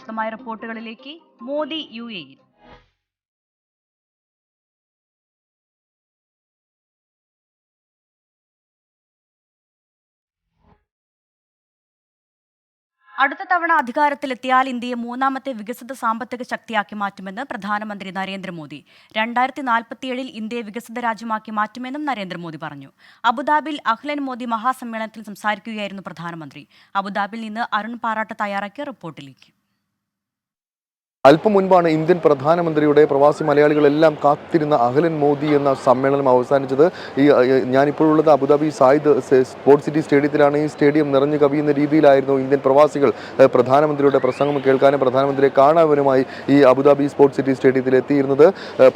വിശദമായ റിപ്പോർട്ടുകളിലേക്ക് മോദി യു എയിൽ അടുത്ത തവണ അധികാരത്തിലെത്തിയാൽ ഇന്ത്യയെ മൂന്നാമത്തെ വികസിത സാമ്പത്തിക ശക്തിയാക്കി മാറ്റുമെന്ന് പ്രധാനമന്ത്രി നരേന്ദ്രമോദി. രണ്ടായിരത്തി നാൽപ്പത്തിയേഴിൽ ഇന്ത്യയെ വികസിത രാജ്യമാക്കി മാറ്റുമെന്നും നരേന്ദ്രമോദി പറഞ്ഞു. അബുദാബിയിൽ അഹ്ലൻ മോദി മഹാസമ്മേളനത്തിൽ സംസാരിക്കുകയായിരുന്നു പ്രധാനമന്ത്രി. അബുദാബിയിൽ നിന്ന് അരുൺ പാറാട്ട് തയ്യാറാക്കിയ റിപ്പോർട്ടിലേക്ക്. അല്പം മുൻപാണ് ഇന്ത്യൻ പ്രധാനമന്ത്രിയുടെ പ്രവാസി മലയാളികളെല്ലാം കാത്തിരുന്ന അഹലൻ മോദി എന്ന സമ്മേളനം അവസാനിച്ചത്. ഈ ഞാനിപ്പോഴുള്ളത് Abu Dhabi Zayed sports city സ്റ്റേഡിയത്തിലാണ്. ഈ സ്റ്റേഡിയം നിറഞ്ഞു കവിയുന്ന രീതിയിലായിരുന്നു ഇന്ത്യൻ പ്രവാസികൾ പ്രധാനമന്ത്രിയുടെ പ്രസംഗം കേൾക്കാനും പ്രധാനമന്ത്രിയെ കാണാനുമായി ഈ അബുദാബി സ്പോർട്സ് സിറ്റി സ്റ്റേഡിയത്തിൽ എത്തിയിരുന്നത്.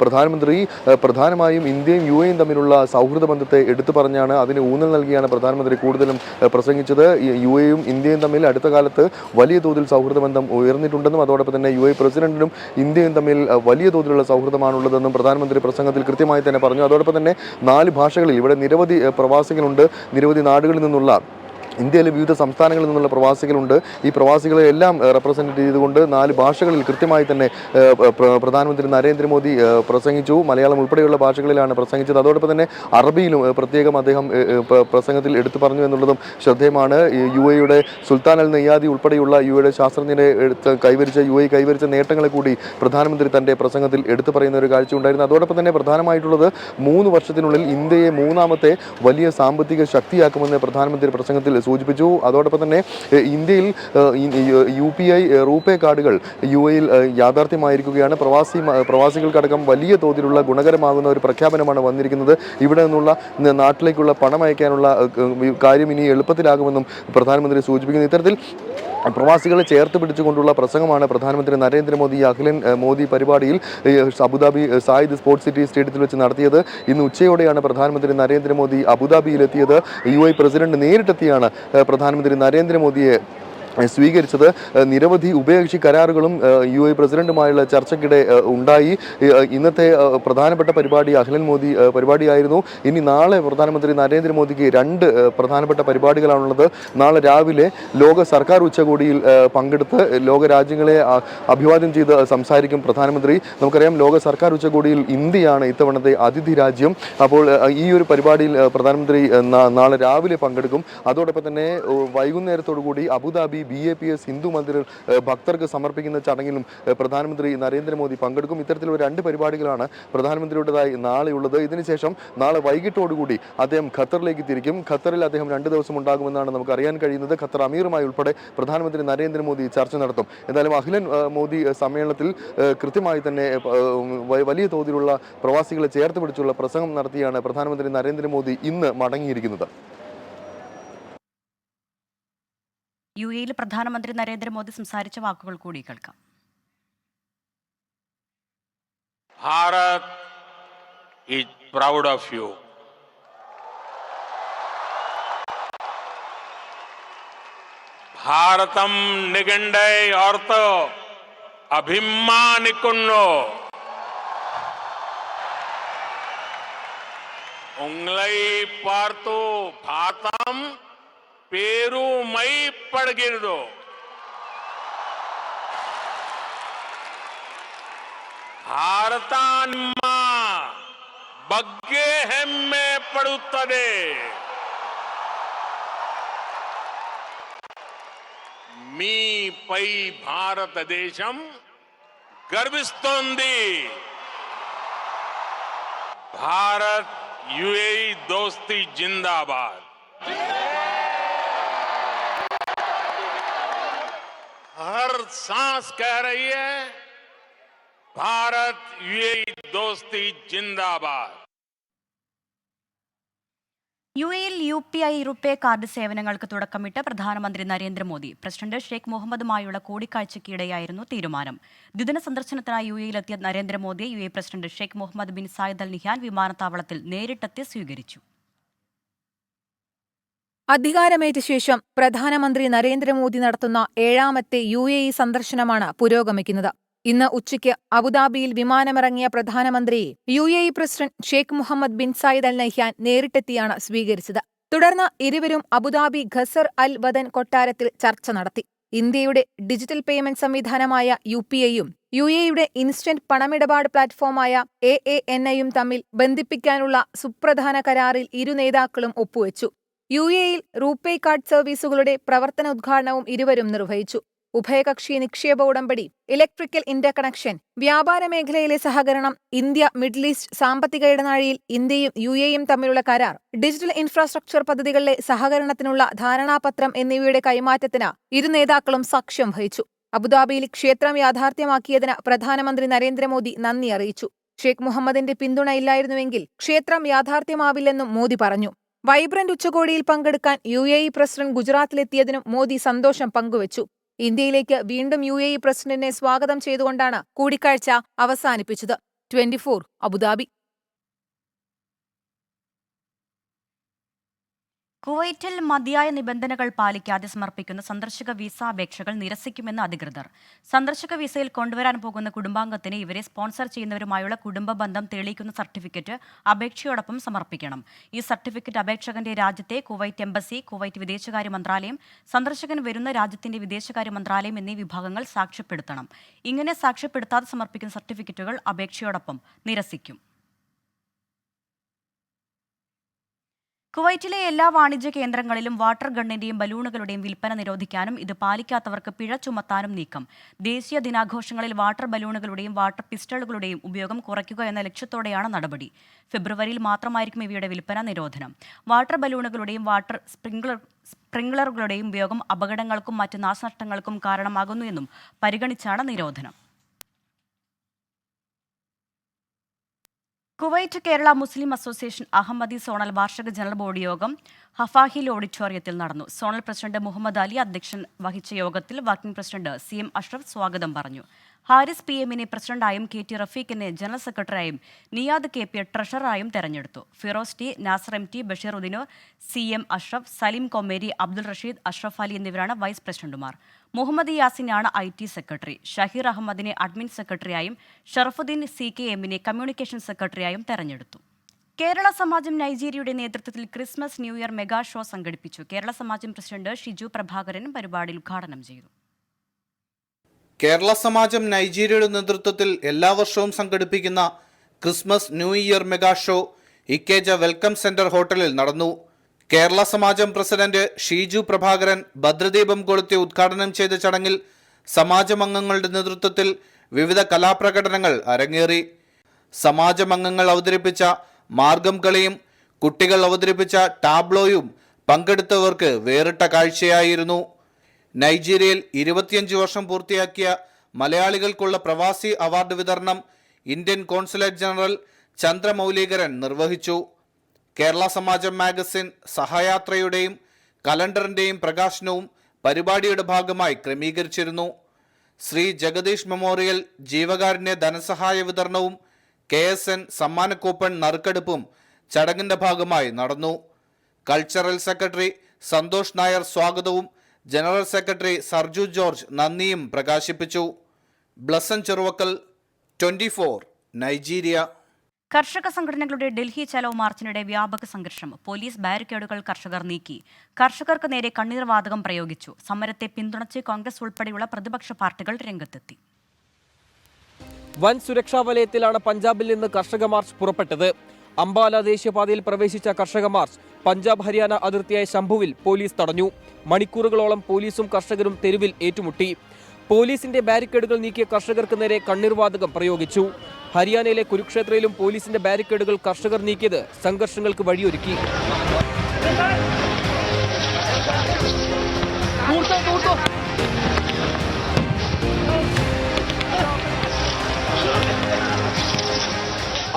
പ്രധാനമന്ത്രി പ്രധാനമായും ഇന്ത്യയും യു എയും തമ്മിലുള്ള സൗഹൃദ ബന്ധത്തെ എടുത്തു പറഞ്ഞാണ് അതിന് ഊന്നൽ നൽകിയാണ് പ്രധാനമന്ത്രി കൂടുതലും പ്രസംഗിച്ചത്. യു എയും ഇന്ത്യയും തമ്മിൽ അടുത്ത കാലത്ത് വലിയ തോതിൽ സൗഹൃദ ബന്ധം ഉയർന്നിട്ടുണ്ടെന്നും അതോടൊപ്പം തന്നെ യു എ പ്രസിഡന്റിനും ഇന്ത്യയും തമ്മിൽ വലിയ തോതിലുള്ള സൗഹൃദമാണുള്ളതെന്നും പ്രധാനമന്ത്രി പ്രസംഗത്തിൽ കൃത്യമായി തന്നെ പറഞ്ഞു. അതോടൊപ്പം തന്നെ നാല് ഭാഷകളിൽ ഇവിടെ നിരവധി പ്രവാസികളുണ്ട്. നിരവധി നാടുകളിൽ നിന്നുള്ള ഇന്ത്യയിലെ വിവിധ സംസ്ഥാനങ്ങളിൽ നിന്നുള്ള പ്രവാസികളുണ്ട്. ഈ പ്രവാസികളെ എല്ലാം റെപ്രസെന്റ് ചെയ്തുകൊണ്ട് നാല് ഭാഷകളിൽ കൃത്യമായി തന്നെ പ്രധാനമന്ത്രി നരേന്ദ്രമോദി പ്രസംഗിച്ചു. മലയാളം ഉൾപ്പെടെയുള്ള ഭാഷകളിലാണ് പ്രസംഗിച്ചത്. അതോടൊപ്പം തന്നെ അറബിയിലും പ്രത്യേകം അദ്ദേഹം പ്രസംഗത്തിൽ എടുത്തു പറഞ്ഞു എന്നുള്ളതും ശ്രദ്ധേയമാണ്. യു എയുടെ സുൽത്താൻ അൽ നെയ്യാദി ഉൾപ്പെടെയുള്ള യു എയുടെ ശാസ്ത്രജ്ഞരെ കൈവരിച്ച യു എ കൈവരിച്ച നേട്ടങ്ങളെ കൂടി പ്രധാനമന്ത്രി തന്റെ പ്രസംഗത്തിൽ എടുത്തു പറയുന്ന ഒരു കാഴ്ച ഉണ്ടായിരുന്നു. അതോടൊപ്പം തന്നെ പ്രധാനമായിട്ടുള്ളത് മൂന്ന് വർഷത്തിനുള്ളിൽ ഇന്ത്യയെ മൂന്നാമത്തെ വലിയ സാമ്പത്തിക ശക്തിയാക്കുമെന്ന് പ്രധാനമന്ത്രി പ്രസംഗത്തിൽ സൂചിപ്പിച്ചു. അതോടൊപ്പം തന്നെ ഇന്ത്യയിൽ യു പി ഐ റൂപേ കാർഡുകൾ യു എയിൽ യാഥാർത്ഥ്യമായിരിക്കുകയാണ്. പ്രവാസി പ്രവാസികൾക്കടക്കം വലിയ തോതിലുള്ള ഗുണകരമാകുന്ന ഒരു പ്രഖ്യാപനമാണ് വന്നിരിക്കുന്നത്. ഇവിടെ നിന്നുള്ള നാട്ടിലേക്കുള്ള പണം അയക്കാനുള്ള കാര്യം ഇനി എളുപ്പത്തിലാകുമെന്നും പ്രധാനമന്ത്രി സൂചിപ്പിക്കുന്നു. ഇത്തരത്തിൽ പ്രവാസികളെ ചേർത്ത് പിടിച്ചുകൊണ്ടുള്ള പ്രസംഗമാണ് പ്രധാനമന്ത്രി നരേന്ദ്രമോദി അഖിലൻ മോദി പരിപാടിയിൽ അബുദാബി സായിദ് സ്പോർട്സ് സിറ്റി സ്റ്റേഡിയത്തിൽ വെച്ച് നടത്തിയത്. ഇന്ന് ഉച്ചയോടെയാണ് പ്രധാനമന്ത്രി നരേന്ദ്രമോദി അബുദാബിയിലെത്തിയത്. യു ഐ പ്രസിഡന്റ് നേരിട്ടെത്തിയാണ് പ്രധാനമന്ത്രി നരേന്ദ്രമോദിയെ സ്വീകരിച്ചത്. നിരവധി ഉഭയകക്ഷി കരാറുകളും യു എ പ്രസിഡന്റുമായുള്ള ചർച്ചയ്ക്കിടെ ഉണ്ടായി. ഇന്നത്തെ പ്രധാനപ്പെട്ട പരിപാടി അഖിലൻ മോദി പരിപാടിയായിരുന്നു. ഇനി നാളെ പ്രധാനമന്ത്രി നരേന്ദ്രമോദിക്ക് രണ്ട് പ്രധാനപ്പെട്ട പരിപാടികളാണുള്ളത്. നാളെ രാവിലെ ലോക സർക്കാർ ഉച്ചകോടിയിൽ പങ്കെടുത്ത് ലോക രാജ്യങ്ങളെ അഭിവാദ്യം ചെയ്ത് സംസാരിക്കും പ്രധാനമന്ത്രി. നമുക്കറിയാം ലോക സർക്കാർ ഉച്ചകോടിയിൽ ഇന്ത്യയാണ് ഇത്തവണത്തെ അതിഥി രാജ്യം. അപ്പോൾ ഈ ഒരു പരിപാടിയിൽ പ്രധാനമന്ത്രി നാളെ രാവിലെ പങ്കെടുക്കും. അതോടൊപ്പം തന്നെ വൈകുന്നേരത്തോടു കൂടി Abu Dhabi B A P S Hindu മന്ദിറിൽ ഭക്തർക്ക് സമർപ്പിക്കുന്ന ചടങ്ങിലും പ്രധാനമന്ത്രി നരേന്ദ്രമോദി പങ്കെടുക്കും. ഇത്തരത്തിലുള്ള രണ്ട് പരിപാടികളാണ് പ്രധാനമന്ത്രിയുടേതായി നാളെയുള്ളത്. ഇതിനുശേഷം നാളെ വൈകിട്ടോടുകൂടി അദ്ദേഹം ഖത്തറിലേക്ക് തിരിക്കും. ഖത്തറിൽ അദ്ദേഹം രണ്ട് ദിവസം ഉണ്ടാകുമെന്നാണ് നമുക്ക് അറിയാൻ കഴിയുന്നത്. ഖത്തർ അമീറുമായി ഉൾപ്പെടെ പ്രധാനമന്ത്രി നരേന്ദ്രമോദി ചർച്ച നടത്തും. എന്തായാലും അഖിലൻ മോദി സമ്മേളനത്തിൽ കൃത്യമായി തന്നെ വലിയ തോതിലുള്ള പ്രവാസികളെ ചേർത്ത് പിടിച്ചുള്ള പ്രസംഗം നടത്തിയാണ് പ്രധാനമന്ത്രി നരേന്ദ്രമോദി ഇന്ന് മടങ്ങിയിരിക്കുന്നത്. യു എയിൽ പ്രധാനമന്ത്രി നരേന്ദ്രമോദി സംസാരിച്ച വാക്കുകൾ കൂടി കേൾക്കാം. Bharat proud of you. ഭാരതം നികണ്ടേ ഓർത്ത് അഭിമാനിക്കുന്നു. ഉങ്ങളെ പാർത്തു ഭാരതം പേരുമൈ पड़गिरदो भारतान माँ बग्गे हेम्मे पड़ुत्तदे मी पै भारत देशम गर्विस्तोंदी भारत यूएई दोस्ती जिंदाबाद हर सांस कह रही है भारत ये दोस्ती जिंदाबाद। യു എയിൽ U P I RuPay card സേവനങ്ങൾക്ക് തുടക്കമിട്ട് പ്രധാനമന്ത്രി നരേന്ദ്രമോദി പ്രസിഡന്റ് ഷെയ്ഖ് മുഹമ്മദുമായുള്ള കൂടിക്കാഴ്ചയ്ക്കിടെയായിരുന്നു തീരുമാനം. ദ്വിദിന സന്ദർശനത്തിനായി യു എയിലെത്തിയ നരേന്ദ്രമോദിയെ U A president Sheikh Mohammed bin Zayed Al Nahyan വിമാനത്താവളത്തിൽ നേരിട്ടെത്തി സ്വീകരിച്ചു. അധികാരമേറ്റ ശേഷം പ്രധാനമന്ത്രി നരേന്ദ്രമോദി നടത്തുന്ന ഏഴാമത്തെ യു എ ഇ സന്ദർശനമാണ് പുരോഗമിക്കുന്നത്. ഇന്ന് ഉച്ചയ്ക്ക് അബുദാബിയിൽ വിമാനമിറങ്ങിയ പ്രധാനമന്ത്രിയെ U A E president Sheikh Mohammed bin Zayed Al Nahyan നേരിട്ടെത്തിയാണ് സ്വീകരിച്ചത്. തുടർന്ന് ഇരുവരും അബുദാബി ഖസർ അൽ വദൻ കൊട്ടാരത്തിൽ ചർച്ച നടത്തി. ഇന്ത്യയുടെ ഡിജിറ്റൽ പേയ്മെന്റ് സംവിധാനമായ യു പി ഐയും യു എയുടെ ഇൻസ്റ്റന്റ് പണമിടപാട് പ്ലാറ്റ്ഫോമായ എ എ എൻ ഐയും തമ്മിൽ ബന്ധിപ്പിക്കാനുള്ള സുപ്രധാന കരാറിൽ ഇരു നേതാക്കളും ഒപ്പുവെച്ചു. യു എയിൽ റൂപേ കാർഡ് സർവീസുകളുടെ പ്രവർത്തന ഉദ്ഘാടനവും ഇരുവരും നിർവഹിച്ചു. ഉഭയകക്ഷി നിക്ഷേപ ഉടമ്പടി ഇലക്ട്രിക്കൽ ഇന്റർകണക്ഷൻ വ്യാപാര മേഖലയിലെ സഹകരണം ഇന്ത്യ മിഡിൽ ഈസ്റ്റ് സാമ്പത്തിക ഇടനാഴിയിൽ ഇന്ത്യയും യു എയും തമ്മിലുള്ള കരാർ ഡിജിറ്റൽ ഇൻഫ്രാസ്ട്രക്ചർ പദ്ധതികളിലെ സഹകരണത്തിനുള്ള ധാരണാപത്രം എന്നിവയുടെ കൈമാറ്റത്തിന് ഇരു നേതാക്കളും സാക്ഷ്യം വഹിച്ചു. അബുദാബിയിൽ ക്ഷേത്രം യാഥാർത്ഥ്യമാക്കിയതിന് പ്രധാനമന്ത്രി നരേന്ദ്രമോദി നന്ദി അറിയിച്ചു. ഷേഖ് മുഹമ്മദിന്റെ പിന്തുണ ഇല്ലായിരുന്നുവെങ്കിൽ ക്ഷേത്രം യാഥാർത്ഥ്യമാവില്ലെന്നും മോദി പറഞ്ഞു. വൈബ്രന്റ് ഉച്ചകോടിയിൽ പങ്കെടുക്കാൻ യു എ ഇ പ്രസിഡന്റ് ഗുജറാത്തിലെത്തിയതിനും മോദി സന്തോഷം പങ്കുവച്ചു. ഇന്ത്യയിലേക്ക് വീണ്ടും യു എ ഇ പ്രസിഡന്റിനെ സ്വാഗതം ചെയ്തുകൊണ്ടാണ് കൂടിക്കാഴ്ച അവസാനിപ്പിച്ചത്. Twenty four Abu Dhabi. കുവൈറ്റിൽ മതിയായ നിബന്ധനകൾ പാലിക്കാതെ സമർപ്പിക്കുന്ന സന്ദർശക വിസ അപേക്ഷകൾ നിരസിക്കുമെന്ന് അധികൃതർ. സന്ദർശക വിസയിൽ കൊണ്ടുവരാൻ പോകുന്ന കുടുംബാംഗത്തിന് ഇവരെ സ്പോൺസർ ചെയ്യുന്നവരുമായുള്ള കുടുംബ ബന്ധം തെളിയിക്കുന്ന സർട്ടിഫിക്കറ്റ് അപേക്ഷയോടൊപ്പം സമർപ്പിക്കണം. ഈ സർട്ടിഫിക്കറ്റ് അപേക്ഷകന്റെ രാജ്യത്തെ കുവൈറ്റ് എംബസി കുവൈറ്റ് വിദേശകാര്യ മന്ത്രാലയം സന്ദർശകൻ വരുന്ന രാജ്യത്തിന്റെ വിദേശകാര്യ മന്ത്രാലയം എന്നീ വിഭാഗങ്ങൾ സാക്ഷ്യപ്പെടുത്തണം. ഇങ്ങനെ സാക്ഷ്യപ്പെടുത്താതെ സമർപ്പിക്കുന്ന സർട്ടിഫിക്കറ്റുകൾ അപേക്ഷയോടൊപ്പം നിരസിക്കും. കുവൈറ്റിലെ എല്ലാ വാണിജ്യ കേന്ദ്രങ്ങളിലും വാട്ടർ ഗണ്ണിന്റെയും ബലൂണുകളുടെയും വിൽപ്പന നിരോധിക്കാനും ഇത് പാലിക്കാത്തവർക്ക് പിഴ ചുമത്താനും നീക്കം. ദേശീയ ദിനാഘോഷങ്ങളിൽ വാട്ടർ ബലൂണുകളുടെയും വാട്ടർ പിസ്റ്റളുകളുടെയും ഉപയോഗം കുറയ്ക്കുക എന്ന ലക്ഷ്യത്തോടെയാണ് നടപടി. ഫെബ്രുവരിയിൽ മാത്രമായിരിക്കും ഇവയുടെ വിൽപ്പന നിരോധനം. വാട്ടർ ബലൂണുകളുടെയും വാട്ടർ സ്പ്രിംഗ്ലർ സ്പ്രിംഗ്ലറുകളുടെയും ഉപയോഗം അപകടങ്ങൾക്കും മറ്റ് നാശനഷ്ടങ്ങൾക്കും കാരണമാകുന്നു എന്നും പരിഗണിച്ചാണ് നിരോധനം. Kuwait Kerala Muslim association Ahmadi zonal വാർഷിക ജനറൽ ബോർഡ് യോഗം ഹഫാഹിൽ ഓഡിറ്റോറിയത്തിൽ നടന്നു. സോണൽ പ്രസിഡന്റ് മുഹമ്മദ് അലി അധ്യക്ഷൻ വഹിച്ച യോഗത്തിൽ working president C M Ashraf സ്വാഗതം പറഞ്ഞു. ഹാരിസ് പി എമ്മിനെ പ്രസിഡന്റായും കെ ടി റഫീഖിനെ ജനറൽ സെക്രട്ടറിയായും നിയാദ് കെ പി ട്രഷററായും തെരഞ്ഞെടുത്തു. Firoz T Nasar M T Basheer ഉദ്ദീനോ C M Ashraf Saleem Kommeri Abdul Rasheed Ashraf Ali എന്നിവരാണ് വൈസ് പ്രസിഡന്റുമാർ. മുഹമ്മദ് യാസിനാണ് ഐ ടി സെക്രട്ടറി. ഷഹീർ അഹമ്മദിനെ അഡ്മിൻ സെക്രട്ടറിയായും ഷറഫുദ്ദീൻ സി കെ എമ്മിനെ കമ്മ്യൂണിക്കേഷൻ സെക്രട്ടറിയായും തെരഞ്ഞെടുത്തു. കേരള സമാജം നൈജീരിയയുടെ നേതൃത്വത്തിൽ Christmas new year mega show സംഘടിപ്പിച്ചു. കേരള സമാജം പ്രസിഡന്റ് ഷിജു പ്രഭാകരൻ പരിപാടി ഉദ്ഘാടനം ചെയ്തു. കേരള സമാജം നൈജീരിയയുടെ നേതൃത്വത്തിൽ എല്ലാ വർഷവും സംഘടിപ്പിക്കുന്ന Christmas new year mega show Ikeja welcome centre ഹോട്ടലിൽ നടന്നു. കേരള സമാജം പ്രസിഡന്റ് ഷീജു പ്രഭാകരൻ ഭദ്രദീപം കൊളുത്തി ഉദ്ഘാടനം ചെയ്ത ചടങ്ങിൽ സമാജമംഗങ്ങളുടെ നേതൃത്വത്തിൽ വിവിധ കലാപ്രകടനങ്ങൾ അരങ്ങേറി. സമാജമംഗങ്ങൾ അവതരിപ്പിച്ച മാർഗം കളിയും കുട്ടികൾ അവതരിപ്പിച്ച ടാബ്ലോയും പങ്കെടുത്തവർക്ക് വേറിട്ട കാഴ്ചയായിരുന്നു. നൈജീരിയയിൽ ഇരുപത്തിയഞ്ച് വർഷം പൂർത്തിയാക്കിയ മലയാളികൾക്കുള്ള പ്രവാസി അവാർഡ് വിതരണം ഇന്ത്യൻ കോൺസുലേറ്റ് ജനറൽ ചന്ദ്രമൗലീകരൻ നിർവഹിച്ചു. കേരള സമാജം മാഗസിൻ സഹയാത്രയുടെയും കലണ്ടറിന്റെയും പ്രകാശനവും പരിപാടിയുടെ ഭാഗമായി ക്രമീകരിച്ചിരുന്നു. ശ്രീ ജഗദീഷ് മെമ്മോറിയൽ ജീവകാരുണ്യ ധനസഹായ വിതരണവും കെ എസ് എൻ സമ്മാനക്കൂപ്പൺ നറുക്കെടുപ്പും ചടങ്ങിന്റെ ഭാഗമായി നടന്നു. കൾച്ചറൽ സെക്രട്ടറി സന്തോഷ് നായർ സ്വാഗതവും ജനറൽ സെക്രട്ടറി സർജു ജോർജ് നന്ദിയും പ്രകാശിപ്പിച്ചു. Blessan Cheruvakkal twenty Nigeria. കർഷക സംഘടനകളുടെ ഡൽഹി ചലോ മാർച്ചിനിടെ വ്യാപക സംഘർഷം. പോലീസ് ബാരിക്കേഡുകൾ കർഷകർ നീക്കി. കർഷകർക്ക് നേരെ കണ്ണീർവാതകം പ്രയോഗിച്ചു. സമരത്തെ പിന്തുണച്ച് കോൺഗ്രസ് ഉൾപ്പെടെയുള്ള പ്രതിപക്ഷ പാർട്ടികൾ രംഗത്തെത്തി. വൻ സുരക്ഷാ വലയത്തിലാണ് പഞ്ചാബിൽ നിന്ന് കർഷക മാർച്ച് പുറപ്പെട്ടത്. അംബാല ദേശീയപാതയിൽ പ്രവേശിച്ച കർഷക മാർച്ച് പഞ്ചാബ് ഹരിയാന അതിർത്തിയായ ശംഭുവിൽ പോലീസ് തടഞ്ഞു. മണിക്കൂറുകളോളം പോലീസും കർഷകരും തെരുവിൽ ഏറ്റുമുട്ടി. പോലീസിന്റെ ബാരിക്കേഡുകൾ നീക്കിയ കർഷകർക്ക് നേരെ കണ്ണീർവാതകം പ്രയോഗിച്ചു. ഹരിയാനയിലെ കുരുക്ഷേത്രയിലും പോലീസിന്റെ ബാരിക്കേഡുകൾ കർഷകർ നീക്കിയത് സംഘർഷങ്ങൾക്ക് വഴിയൊരുക്കി.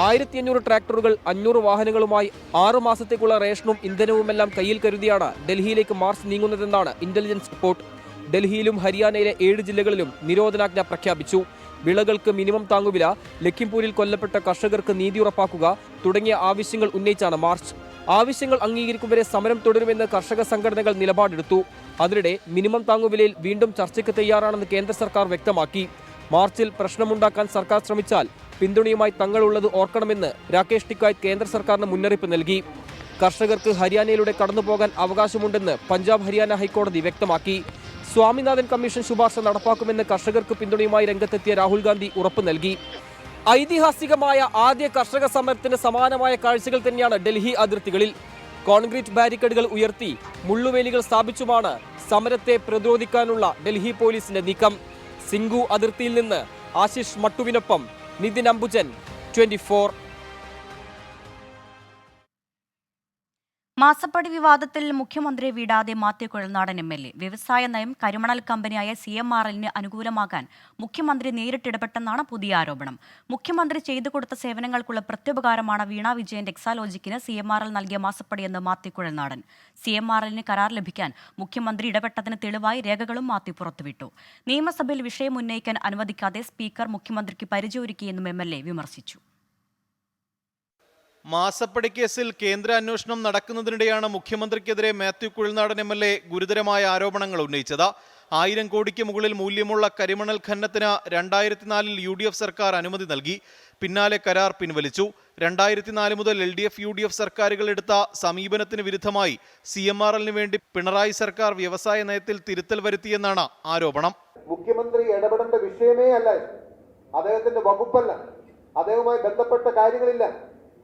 ആയിരത്തി അഞ്ഞൂറ് ട്രാക്ടറുകൾ അഞ്ഞൂറ് വാഹനങ്ങളുമായി ആറു മാസത്തേക്കുള്ള റേഷനും ഇന്ധനവുമെല്ലാം കയ്യിൽ കരുതിയാണ് ഡൽഹിയിലേക്ക് മാർച്ച് നീങ്ങുന്നതെന്നാണ് ഇന്റലിജൻസ് റിപ്പോർട്ട് ഡൽഹിയിലും ഹരിയാനയിലെ ഏഴ് ജില്ലകളിലും നിരോധനാജ്ഞ പ്രഖ്യാപിച്ചു. വിളകൾക്ക് മിനിമം താങ്ങുവില ലഖിംപൂരിൽ കൊല്ലപ്പെട്ട കർഷകർക്ക് നീതി ഉറപ്പാക്കുക തുടങ്ങിയ ആവശ്യങ്ങൾ ഉന്നയിച്ചാണ് മാർച്ച്. ആവശ്യങ്ങൾ അംഗീകരിക്കും വരെ സമരം തുടരുമെന്ന് കർഷക സംഘടനകൾ നിലപാടെടുത്തു. അതിനിടെ മിനിമം താങ്ങുവിലയിൽ വീണ്ടും ചർച്ചയ്ക്ക് തയ്യാറാണെന്ന് കേന്ദ്ര സർക്കാർ വ്യക്തമാക്കി. മാർച്ചിൽ പ്രശ്നമുണ്ടാക്കാൻ സർക്കാർ ശ്രമിച്ചാൽ പിന്തുണയുമായി തങ്ങളുള്ളത് ഓർക്കണമെന്ന് രാകേഷ് ടിക്കായ് കേന്ദ്ര സർക്കാരിന് മുന്നറിയിപ്പ് നൽകി. കർഷകർക്ക് ഹരിയാനയിലൂടെ കടന്നുപോകാൻ അവകാശമുണ്ടെന്ന് പഞ്ചാബ് ഹരിയാന ഹൈക്കോടതി വ്യക്തമാക്കി. സ്വാമിനാഥൻ കമ്മീഷൻ ശുപാർശ നടപ്പാക്കുമെന്ന് കർഷകർക്ക് പിന്തുണയുമായി രംഗത്തെത്തിയ രാഹുൽ ഗാന്ധി ഉറപ്പു നൽകി. ഐതിഹാസികമായ ആദ്യ കർഷക സമരത്തിന് സമാനമായ കാഴ്ചകൾ തന്നെയാണ് ഡൽഹി അതിർത്തികളിൽ. കോൺക്രീറ്റ് ബാരിക്കേഡുകൾ ഉയർത്തി മുള്ളുവേലികൾ സ്ഥാപിച്ചുമാണ് സമരത്തെ പ്രതിരോധിക്കാനുള്ള ഡൽഹി പോലീസിന്റെ നീക്കം. സിംഗു അതിർത്തിയിൽ നിന്ന് ആശിഷ് മട്ടുവിനൊപ്പം നിതിൻ അംബുജൻ ട്വന്റി മാസപ്പടി വിവാദത്തിൽ മുഖ്യമന്ത്രിയെ വിടാതെ Mathew Kuzhalnadan M L A. വ്യവസായ നയം കരിമണൽ കമ്പനിയായ സി എം ആർ എല്ലിന് അനുകൂലമാകാൻ മുഖ്യമന്ത്രി നേരിട്ടിടപെട്ടെന്നാണ് പുതിയ ആരോപണം. മുഖ്യമന്ത്രി ചെയ്തു കൊടുത്ത സേവനങ്ങൾക്കുള്ള പ്രത്യുപകാരമാണ് വീണ വിജയൻ എക്സാലോജിക്കിന് സി എം ആർ എൽ നൽകിയ മാസപ്പടിയെന്ന് Mathew Kuzhalnadan C M R എല്ലിന് കരാർ ലഭിക്കാൻ മുഖ്യമന്ത്രി ഇടപെട്ടതിന് തെളിവായി രേഖകളും മാത്യു പുറത്തുവിട്ടു. നിയമസഭയിൽ വിഷയം ഉന്നയിക്കാൻ അനുവദിക്കാതെ സ്പീക്കർ മുഖ്യമന്ത്രിക്ക് പരിചയൊരുക്കിയെന്നും എം എൽ എ വിമർശിച്ചു. മാസപ്പടി കേസിൽ കേന്ദ്ര അന്വേഷണം നടക്കുന്നതിനിടെയാണ് മുഖ്യമന്ത്രിക്കെതിരെ Mathew Kuzhalnadan M L A ഗുരുതരമായ ആരോപണങ്ങൾ ഉന്നയിച്ചത്. ആയിരം കോടിക്ക് മുകളിൽ മൂല്യമുള്ള കരിമണൽ ഖനനത്തിന് രണ്ടായിരത്തി നാലിൽ യു ഡി എഫ് സർക്കാർ അനുമതി നൽകി. പിന്നാലെ കരാർ പിൻവലിച്ചു. രണ്ടായിരത്തി നാല് മുതൽ L D F U D F സർക്കാരുകൾ എടുത്ത സമീപനത്തിന് വിരുദ്ധമായി സി എം ആർ എല്ലിന് വേണ്ടി പിണറായി സർക്കാർ വ്യവസായ നയത്തിൽ തിരുത്തൽ വരുത്തിയെന്നാണ് ആരോപണം. മുഖ്യമന്ത്രി ഇടപെടേണ്ട വിഷയമേ അല്ല അദ്ദേഹത്തിന്റെ വകുപ്പല്ല. അദ്ദേഹവുമായി ബന്ധപ്പെട്ട കാര്യങ്ങളില്ല.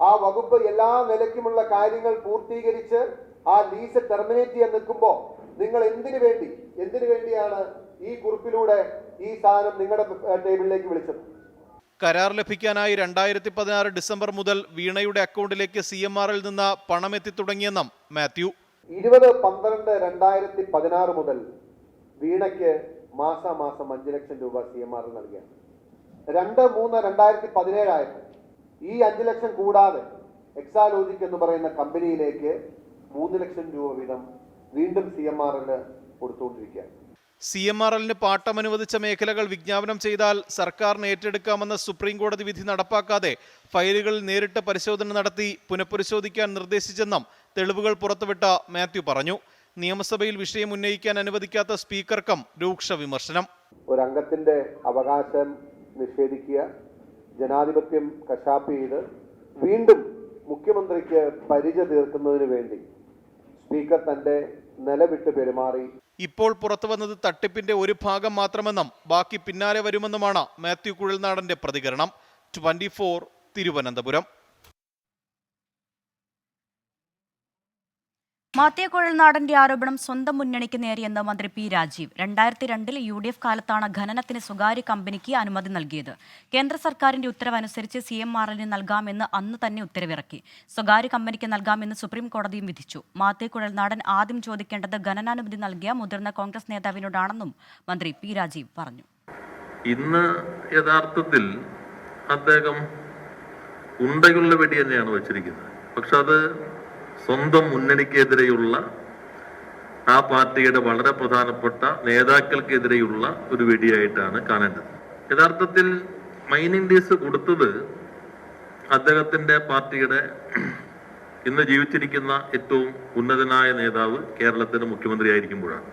ആ വകുപ്പ് എല്ലാ നിലയ്ക്കുമുള്ള കാര്യങ്ങൾ പൂർത്തീകരിച്ച് ആ ലീസ് ടെർമിനേറ്റ് ചെയ്യാൻ നിൽക്കുമ്പോൾ നിങ്ങൾ എന്തിനു വേണ്ടി എന്തിനു വേണ്ടിയാണ് ഈ കുറിപ്പിലൂടെ ഈ സാധനം നിങ്ങളുടെ ടേബിളിലേക്ക് വിളിച്ചത്? കരാർ ലഭിക്കാനായി രണ്ടായിരത്തി പതിനാറ് ഡിസംബർ മുതൽ വീണയുടെ അക്കൗണ്ടിലേക്ക് സി എം ആറിൽ നിന്ന് പണം എത്തി തുടങ്ങിയെന്നും മാത്യു. ഇരുപത് പന്ത്രണ്ട് രണ്ടായിരത്തി പതിനാറ് മുതൽ വീണയ്ക്ക് മാസാമാസം അഞ്ച് ലക്ഷം രൂപ സി എം ആറിൽ നൽകിയാണ്. രണ്ട് മൂന്ന് രണ്ടായിരത്തി പതിനേഴായപ്പോൾ ഈ അഞ്ച് ലക്ഷം കൂടാതെ എക്സാലോജിക് എന്ന് പറയുന്ന കമ്പനിയിലേക്ക് മൂന്ന് ലക്ഷം രൂപ വീതം വീണ്ടും സി എം ആർ എല്ലിന് കൊടുത്തുകൊണ്ടിരിക്കുകയാണ്. സി എം ആർ എല്ലിന് പാട്ടം അനുവദിച്ച മേഖലകൾ വിജ്ഞാപനം ചെയ്താൽ സർക്കാരിന് ഏറ്റെടുക്കാമെന്ന സുപ്രീം കോടതി വിധി നടപ്പാക്കാതെ ഫയലുകളിൽ നേരിട്ട് പരിശോധന നടത്തി പുനഃപരിശോധിക്കാൻ നിർദ്ദേശിച്ചെന്നും തെളിവുകൾ പുറത്തുവിട്ട മാത്യു പറഞ്ഞു. നിയമസഭയിൽ വിഷയം ഉന്നയിക്കാൻ അനുവദിക്കാത്ത സ്പീക്കർക്കും രൂക്ഷ വിമർശനം. ഒരംഗത്തിന്റെ അവകാശം നിഷേധിക്കുക ജനാധിപത്യം കശാപ്പ് ചെയ്ത് വീണ്ടും മുഖ്യമന്ത്രിക്ക് പരിച തീർക്കുന്നതിന് വേണ്ടി സ്പീക്കർ തന്റെ നിലവിട്ട് പെരുമാറി. ഇപ്പോൾ പുറത്തു വന്നത് തട്ടിപ്പിന്റെ ഒരു ഭാഗം മാത്രമെന്നും ബാക്കി പിന്നാലെ വരുമെന്നുമാണ് മാത്യു കുഴൽനാടന്റെ പ്രതികരണം. ട്വന്റി തിരുവനന്തപുരം. മാത്യു കുഴൽനാടന്റെ ആരോപണം സ്വന്തം മുന്നണിക്ക് നേരിയെന്ന് മന്ത്രി പി രാജീവ്. രണ്ടായിരത്തി രണ്ടിൽ യു ഡി എഫ് കാലത്താണ് ഖനനത്തിന് സ്വകാര്യ കമ്പനിക്ക് അനുമതി നൽകിയത്. കേന്ദ്ര സർക്കാരിന്റെ ഉത്തരവനുസരിച്ച് സി എം എല്ലിന് നൽകാമെന്ന് അന്ന് തന്നെ ഉത്തരവിറക്കി. സ്വകാര്യ കമ്പനിക്ക് നൽകാമെന്ന് സുപ്രീം കോടതിയും വിധിച്ചു. മാത്യു കുഴൽനാടൻ ആദ്യം ചോദിക്കേണ്ടത് ഖനനാനുമതി നൽകിയ മുതിർന്ന കോൺഗ്രസ് നേതാവിനോടാണെന്നും മന്ത്രി പി രാജീവ് പറഞ്ഞു. ഇന്ന് യഥാർത്ഥത്തിൽ അദ്ദേഹം വെടി തന്നെയാണ് വച്ചിരിക്കുന്നത്. പക്ഷെ അത് സ്വന്തം മുന്നണിക്കെതിരെയുള്ള ആ പാർട്ടിയുടെ വളരെ പ്രധാനപ്പെട്ട നേതാക്കൾക്കെതിരെയുള്ള ഒരു വെടിയായിട്ടാണ് കാണേണ്ടത്. യഥാർത്ഥത്തിൽ മൈൻ ഇൻഡീസ് കൊടുത്തത് അദ്ദേഹത്തിന്റെ പാർട്ടിയുടെ ഇന്ന് ജീവിച്ചിരിക്കുന്ന ഏറ്റവും ഉന്നതനായ നേതാവ് കേരളത്തിന്റെ മുഖ്യമന്ത്രി മുഖ്യമന്ത്രിയായിരിക്കുമ്പോഴാണ്.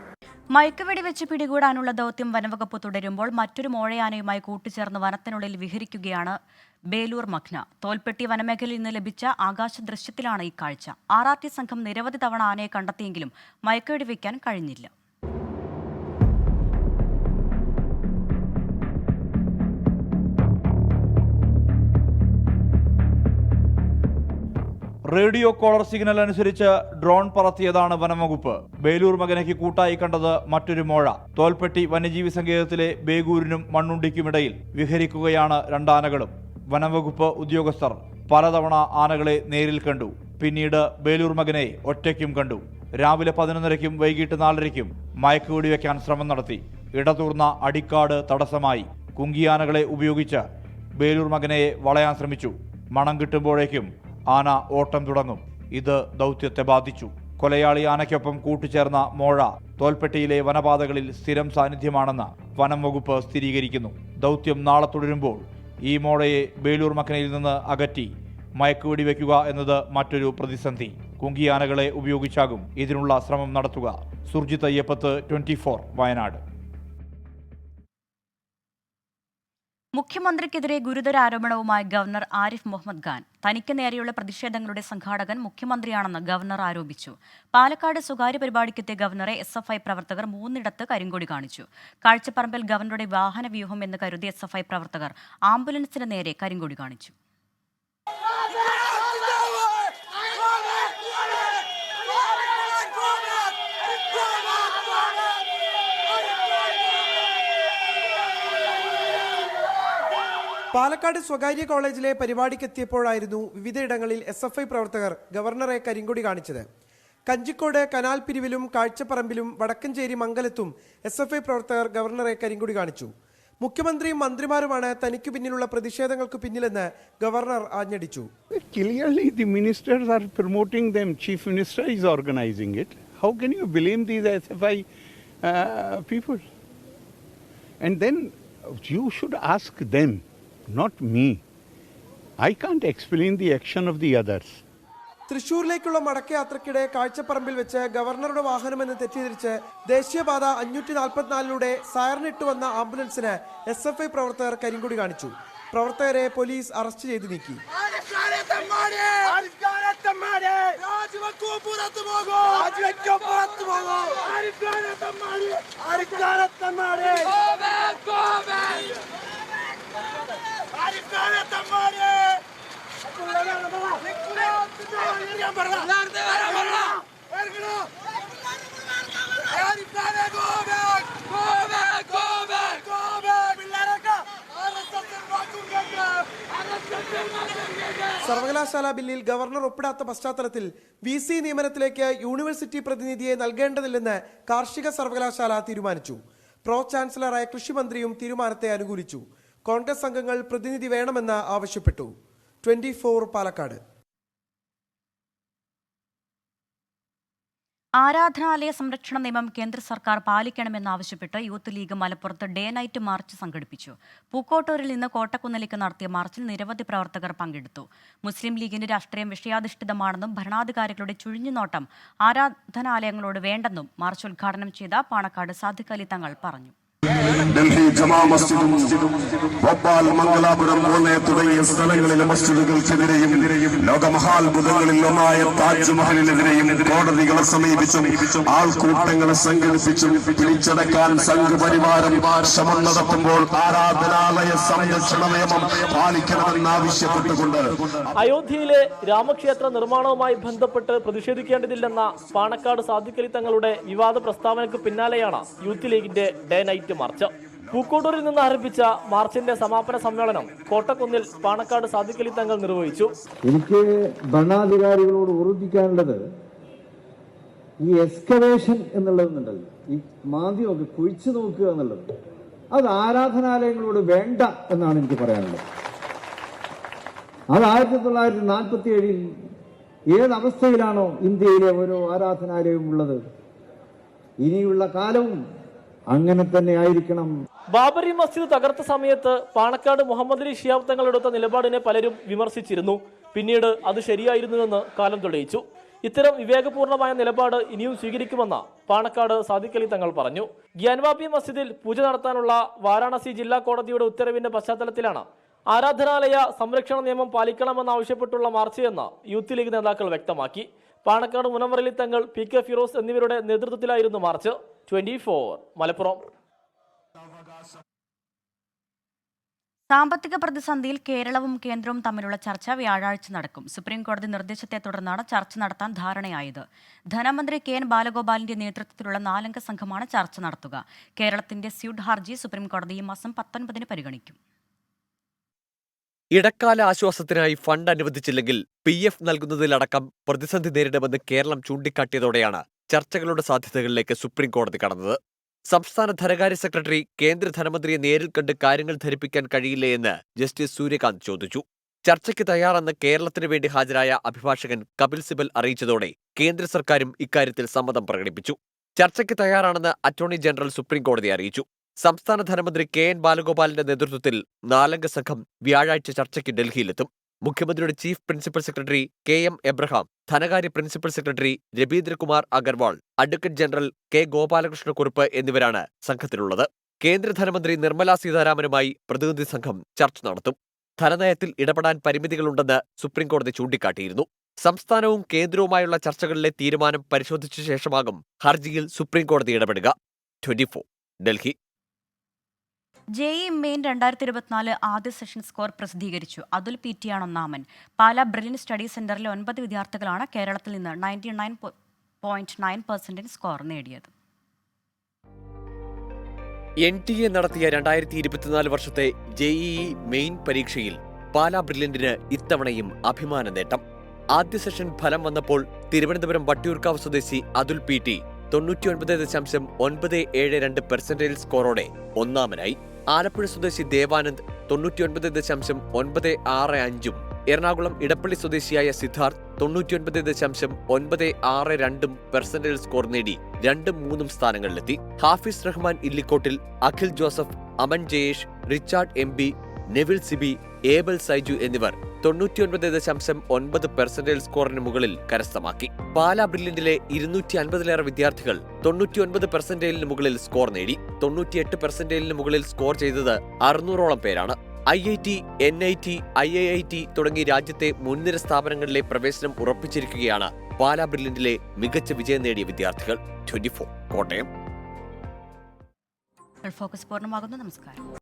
മയക്കുവെടി വെച്ച് പിടികൂടാനുള്ള ദൗത്യം വനവകുപ്പ് തുടരുമ്പോൾ മറ്റൊരു മോഴയാനയുമായി കൂട്ടിച്ചേർന്ന് വനത്തിനുള്ളിൽ വിഹരിക്കുകയാണ് ബേലൂർ മഖ്ന തോൽപ്പെട്ടി വനമേഖലയിൽ നിന്ന് ലഭിച്ച ആകാശ ദൃശ്യത്തിലാണ് ഈ കാഴ്ച. ആർ സംഘം നിരവധി തവണ ആനയെ കണ്ടെത്തിയെങ്കിലും മയക്കുവെടി വയ്ക്കാൻ കഴിഞ്ഞില്ല. റേഡിയോ കോളർ സിഗ്നൽ അനുസരിച്ച് ഡ്രോൺ പറത്തിയതാണ് വനംവകുപ്പ്. ബേലൂർ മകനയ്ക്ക് കൂട്ടായി കണ്ടത് മറ്റൊരു മോഴ. തോൽപ്പെട്ടി വന്യജീവി സങ്കേതത്തിലെ ബേഗൂരിനും മണ്ണുണ്ടിക്കുമിടയിൽ വിഹരിക്കുകയാണ് രണ്ടാനകളും. വനംവകുപ്പ് ഉദ്യോഗസ്ഥർ പലതവണ ആനകളെ നേരിൽ കണ്ടു. പിന്നീട് ബേലൂർ മകനെ ഒറ്റയ്ക്കും കണ്ടു. രാവിലെ പതിനൊന്നരയ്ക്കും വൈകിട്ട് നാലരയ്ക്കും മയക്കുവെടി വയ്ക്കാൻ ശ്രമം നടത്തി. ഇടതൂർന്ന അടിക്കാട് തടസ്സമായി. കുങ്കിയാനകളെ ഉപയോഗിച്ച് ബേലൂർ മകനെ വളയാൻ ശ്രമിച്ചു. മണം കിട്ടുമ്പോഴേക്കും ആന ഓട്ടം തുടങ്ങും. ഇത് ദൗത്യത്തെ ബാധിച്ചു. കൊലയാളി ആനയ്ക്കൊപ്പം കൂട്ടുചേർന്ന മോഴ തോൽപ്പെട്ടിയിലെ വനപാതകളിൽ സ്ഥിരം സാന്നിധ്യമാണെന്ന് വനം വകുപ്പ് സ്ഥിരീകരിക്കുന്നു. ദൗത്യം നാളെ തുടരുമ്പോൾ ഈ മോഴയെ ബേലൂർ മക്കനയിൽ നിന്ന് അകറ്റി മയക്കുവെടി വയ്ക്കുക എന്നത് മറ്റൊരു പ്രതിസന്ധി. കുങ്കിയാനകളെ ഉപയോഗിച്ചാകും ഇതിനുള്ള ശ്രമം നടത്തുക. സുർജിത് അയ്യപ്പത്ത് ട്വന്റി വയനാട്. മുഖ്യമന്ത്രിക്കെതിരെ ഗുരുതര ആരോപണവുമായി ഗവർണർ ആരിഫ് മുഹമ്മദ് ഖാൻ. തനിക്ക് നേരെയുള്ള പ്രതിഷേധങ്ങളുടെ സംഘാടകൻ മുഖ്യമന്ത്രിയാണെന്ന് ഗവർണർ ആരോപിച്ചു. പാലക്കാട് സ്വകാര്യ പരിപാടിക്കെത്തിയ ഗവർണറെ എസ് എഫ് ഐ പ്രവർത്തകർ മൂന്നിടത്ത് കരിങ്കൊടി കാണിച്ചു. കാഴ്ചപ്പറമ്പിൽ ഗവർണറുടെ വാഹന വ്യൂഹം എന്ന് കരുതി എസ് എഫ് ഐ പ്രവർത്തകർ ആംബുലൻസിന് നേരെ കരിങ്കൊടി കാണിച്ചു. പാലക്കാട് സ്വകാര്യ കോളേജിലെ പരിപാടിക്കെത്തിയപ്പോഴായിരുന്നു വിവിധയിടങ്ങളിൽ എസ് എഫ് ഐ പ്രവർത്തകർ ഗവർണറെ കരിങ്കൊടി കാണിച്ചത്. കഞ്ചിക്കോട് കനാൽ പിരിവിലും കാഴ്ചപ്പറമ്പിലും വടക്കഞ്ചേരി മംഗലത്തും എസ് എഫ് ഐ പ്രവർത്തകർ ഗവർണറെ കരിങ്കൊടി കാണിച്ചു. മുഖ്യമന്ത്രിയും മന്ത്രിമാരുമാണ് തനിക്ക് പിന്നിലുള്ള പ്രതിഷേധങ്ങൾക്ക് പിന്നിലെന്ന് ഗവർണർ ആഞ്ഞടിച്ചു? And then you should ask them, not me. I can't explain the action of the others. തൃശൂരിലേക്കുള്ള മടക്കയാത്രക്കിടെ കാഴ്ചപ്പറമ്പിൽ വെച്ച് ഗവർണറുടെ വാഹനമെന്ന് തെറ്റിദ്ധരിച്ച് ദേശീയപാത അഞ്ഞൂറ്റി നാൽപ്പത്തിനാലിലൂടെ സയറിനിട്ട് വന്ന ആംബുലൻസിന് എസ് എഫ് ഐ പ്രവർത്തകർ കരിങ്കൊടി കാണിച്ചു പ്രവർത്തകരെ പോലീസ് അറസ്റ്റ് ചെയ്തു നീക്കി സർവകലാശാല ബില്ലിൽ ഗവർണർ ഒപ്പിടാത്ത പശ്ചാത്തലത്തിൽ വി സി നിയമനത്തിലേക്ക് യൂണിവേഴ്സിറ്റി പ്രതിനിധിയെ നൽകേണ്ടതില്ലെന്ന് കാർഷിക സർവകലാശാല തീരുമാനിച്ചു. പ്രോ ചാൻസലറായ കൃഷിമന്ത്രിയും തീരുമാനത്തെ അനുകൂലിച്ചു. കോൺഗ്രസ് അംഗങ്ങൾ പ്രതിനിധി വേണമെന്ന് ആവശ്യപ്പെട്ടു. Twenty four Palakkad. ആരാധനാലയ സംരക്ഷണ നിയമം കേന്ദ്ര സർക്കാർ പാലിക്കണമെന്നാവശ്യപ്പെട്ട് യൂത്ത് ലീഗ് മലപ്പുറത്ത് ഡേ നൈറ്റ് മാർച്ച് സംഘടിപ്പിച്ചു. പൂക്കോട്ടൂരിൽ നിന്ന് കോട്ടക്കുന്നിലേക്ക് നടത്തിയ മാർച്ചിൽ നിരവധി പ്രവർത്തകർ പങ്കെടുത്തു. മുസ്ലിം ലീഗിന്റെ രാഷ്ട്രീയം വിഷയാധിഷ്ഠിതമാണെന്നും ഭരണാധികാരികളുടെ ചുഴിഞ്ഞുനോട്ടം ആരാധനാലയങ്ങളോട് വേണ്ടെന്നും മാർച്ച് ഉദ്ഘാടനം ചെയ്ത പാണക്കാട് സാദിഖ് അലി തങ്ങൾ പറഞ്ഞു. ഡൽഹി ജമാ മസ്ജിദും ഭോപ്പാൽ മംഗലാപുരം പൂനെ തുടങ്ങിയ സ്ഥലങ്ങളിലെ മസ്ജിദുകൾക്കെതിരെയും ലോകമഹാത്ഭുതങ്ങളിൽ ഒന്നായ താജ്മഹലിനെതിരെയും കോടതികളെ സമീപിച്ചും ആൾക്കൂട്ടങ്ങളെ സംഘടിപ്പിച്ചും പിടിച്ചടക്കാൻ സംഘപരിവാരം ശ്രമം നടത്തുമ്പോൾ ആരാധനാലയ സംരക്ഷണ നിയമം പാലിക്കണമെന്നാവശ്യപ്പെട്ടുകൊണ്ട് അയോധ്യയിലെ രാമക്ഷേത്ര നിർമ്മാണവുമായി ബന്ധപ്പെട്ട് പ്രതിഷേധിക്കേണ്ടതില്ലെന്ന പാണക്കാട് സാദിഖലി തങ്ങളുടെ വിവാദ പ്രസ്താവനയ്ക്ക് പിന്നാലെയാണ് യൂത്ത് ലീഗിന്റെ ഡേ നൈറ്റ് മാർച്ച്. പൂക്കോട്ടൂരിൽ നിന്ന് ആരംഭിച്ച മാർച്ചിന്റെ സമാപന സമ്മേളനം കോട്ടക്കുന്നിൽ പാണക്കാട് സാദിഖലി തങ്ങൾ നിർവഹിച്ചു. എനിക്ക് ഭരണാധികാരികളോട് ഓർമ്മിപ്പിക്കാനുള്ളത് ഈ എക്സ്കവേഷൻ എന്നുള്ളതെന്നുണ്ടല്ലോ. ഈ മാന്ദ്യമൊക്കെ കുഴിച്ചു നോക്കുക എന്നുള്ളത്. അത് ആരാധനാലയങ്ങളോട് വേണ്ട എന്നാണ് എനിക്ക് പറയാനുള്ളത്. അത് ആയിരത്തി തൊള്ളായിരത്തി നാൽപ്പത്തി ഏഴിൽ ഏതവസ്ഥയിലാണോ ഇന്ത്യയിലെ ഓരോ ആരാധനാലയവും ഉള്ളത്? ഇനിയുള്ള കാലവും അങ്ങനെ തന്നെ ആയിരിക്കണം. ബാബറി മസ്ജിദ് തകർത്ത സമയത്ത് പാണക്കാട് മുഹമ്മദ് അലി ഷിയാബ് തങ്ങൾ എടുത്ത നിലപാടിനെ പലരും വിമർശിച്ചിരുന്നു. പിന്നീട് അത് ശരിയായിരുന്നുവെന്ന് കാലം തെളിയിച്ചു. ഇത്തരം വിവേകപൂർണമായ നിലപാട് ഇനിയും സ്വീകരിക്കുമെന്ന് പാണക്കാട് സാദിഖ് അലി തങ്ങൾ പറഞ്ഞു. ഗ്യാൻവാബി മസ്ജിദിൽ പൂജ നടത്താനുള്ള വാരാണസി ജില്ലാ കോടതിയുടെ ഉത്തരവിന്റെ പശ്ചാത്തലത്തിലാണ് ആരാധനാലയ സംരക്ഷണ നിയമം പാലിക്കണമെന്നാവശ്യപ്പെട്ടുള്ള മാർച്ച് എന്ന് യൂത്ത് ലീഗ് നേതാക്കൾ വ്യക്തമാക്കി. പാണക്കാട് മുനമ്പറലി തങ്ങൾ പി കെ ഫിറോസ് എന്നിവരുടെ നേതൃത്വത്തിലായിരുന്നു മാർച്ച് ട്വന്റി മലപ്പുറം. സാമ്പത്തിക പ്രതിസന്ധിയിൽ കേരളവും കേന്ദ്രവും തമ്മിലുള്ള ചർച്ച വ്യാഴാഴ്ച നടക്കും. സുപ്രീം കോടതി നിർദ്ദേശത്തെ തുടർന്നാണ് ചർച്ച നടത്താൻ ധാരണയായത്. ധനമന്ത്രി കെ എൻ ബാലഗോപാലിന്റെ നേതൃത്വത്തിലുള്ള നാലംഗ സംഘമാണ് ചർച്ച നടത്തുക. കേരളത്തിന്റെ സ്യൂഡ് ഹർജി സുപ്രീം കോടതി ഈ മാസം പത്തൊൻപതിന് പരിഗണിക്കും. ഇടക്കാല ആശ്വാസത്തിനായി ഫണ്ട് അനുവദിച്ചില്ലെങ്കിൽ പി എഫ് നൽകുന്നതിലടക്കം പ്രതിസന്ധി നേരിടുമെന്ന് കേരളം ചൂണ്ടിക്കാട്ടിയതോടെയാണ് ചർച്ചകളുടെ സാധ്യതകളിലേക്ക് സുപ്രീം കോടതി കടന്നത്. സംസ്ഥാന ധനകാര്യ സെക്രട്ടറി കേന്ദ്ര ധനമന്ത്രിയെ നേരിൽ കണ്ട് കാര്യങ്ങൾ ധരിപ്പിക്കാൻ കഴിയില്ലേ എന്ന് ജസ്റ്റിസ് സൂര്യകാന്ത് ചോദിച്ചു. ചർച്ചയ്ക്ക് തയ്യാറെന്ന് കേരളത്തിന് വേണ്ടി ഹാജരായ അഭിഭാഷകൻ കപിൽ സിബൽ അറിയിച്ചതോടെ കേന്ദ്ര സർക്കാരും ഇക്കാര്യത്തിൽ സമ്മതം പ്രകടിപ്പിച്ചു. ചർച്ചയ്ക്ക് തയ്യാറാണെന്ന് അറ്റോർണി ജനറൽ സുപ്രീം കോടതി അറിയിച്ചു. സംസ്ഥാന ധനമന്ത്രി കെ എൻ ബാലഗോപാലിന്റെ നേതൃത്വത്തിൽ നാലംഗ സംഘം വ്യാഴാഴ്ച ചർച്ചയ്ക്ക് ഡൽഹിയിലെത്തും. മുഖ്യമന്ത്രിയുടെ chief principal secretary K M Abraham ധനകാര്യ principal secretary Ravindrakumar Agarwal advocate general K Gopalakrishna Kurup എന്നിവരാണ് സംഘത്തിലുള്ളത്. കേന്ദ്ര ധനമന്ത്രി നിർമ്മലാ സീതാരാമനുമായി പ്രതിനിധി സംഘം ചർച്ച നടത്തും. ധനനയത്തിൽ ഇടപെടാൻ പരിമിതികളുണ്ടെന്ന് സുപ്രീംകോടതി ചൂണ്ടിക്കാട്ടിയിരുന്നു. സംസ്ഥാനവും കേന്ദ്രവുമായുള്ള ചർച്ചകളിലെ തീരുമാനം പരിശോധിച്ച ശേഷമാകും ഹർജിയിൽ സുപ്രീംകോടതി ഇടപെടുക. ട്വന്റി ഡൽഹി. ജെഇ മെയിൻ രണ്ടായിരത്തി ഇരുപത്തിനാല് ആദ്യ സെഷൻ സ്കോർ പ്രസിദ്ധീകരിച്ചു. അതുൽ പി ടി ആണ് ഒന്നാമൻ. പാല ബ്രില്യൻ സ്റ്റഡി സെന്ററിലെ ഒൻപത് വിദ്യാർത്ഥികളാണ് കേരളത്തിൽ നിന്ന് ninety nine point nine percentage score നേടിയത്. എൻ ടി എ നടത്തിയ രണ്ടായിരത്തി ഇരുപത്തിനാല് വർഷത്തെ ജെഇഇ മെയിൻ പരീക്ഷയിൽ പാലാ ബ്രില്യന്റിന് ഇത്തവണയും അഭിമാന നേട്ടം. ആദ്യ സെഷൻ ഫലം വന്നപ്പോൾ തിരുവനന്തപുരം വട്ടിയൂർക്കാവ് സ്വദേശി അതുൽ പി ടി തൊണ്ണൂറ്റിയൊൻപത് ദശാംശം ഒൻപത് ഏഴ് രണ്ട് പെർസെന്റേജ് സ്കോറോടെ ഒന്നാമനായി. ആലപ്പുഴ സ്വദേശി ദേവാനന്ദ് തൊണ്ണൂറ്റിയൊൻപത് ദശാംശം ഒൻപത് ആറ് അഞ്ചും എറണാകുളം ഇടപ്പള്ളി സ്വദേശിയായ സിദ്ധാർത്ഥ് തൊണ്ണൂറ്റിയൊൻപത് ദശാംശം ഒൻപത് ആറ് രണ്ടും പെർസെന്റേജ് സ്കോർ നേടി രണ്ടും മൂന്നും സ്ഥാനങ്ങളിലെത്തി. ഹാഫിസ് റഹ്മാൻ ഇല്ലിക്കോട്ടിൽ അഖിൽ ജോസഫ് അമൻ ജയേഷ് റിച്ചാർഡ് എം ബി നെവിൽ സിബി ഏബൽ സൈജു എന്നിവർ തൊണ്ണൂറ്റിയൊൻപത് ദശാംശം ഒൻപത് പെർസെന്റേജ് സ്കോറിന് മുകളിൽ കരസ്ഥമാക്കി. പാലാ ബ്രില്യന്റിലെ ഇരുന്നൂറ്റി അൻപതിലേറെ വിദ്യാർത്ഥികൾ തൊണ്ണൂറ്റിയൊൻപത് പെർസെന്റേജിന് മുകളിൽ സ്കോർ നേടി. തൊണ്ണൂറ്റിയെട്ട് പെർസെന്റേജിന് മുകളിൽ സ്കോർ ചെയ്തത് അറുന്നൂറോളം പേരാണ്. I I T N I T I I I T തുടങ്ങി രാജ്യത്തെ മുൻനിര സ്ഥാപനങ്ങളിലെ പ്രവേശനം ഉറപ്പിച്ചിരിക്കുകയാണ് പാലാ ബ്രില്യന്റിലെ മികച്ച വിജയം നേടിയ വിദ്യാർത്ഥികൾ. Twenty four. കോട്ടയം. ഫോക്കസ് പൂർണമാകുന്നു. നമസ്കാരം.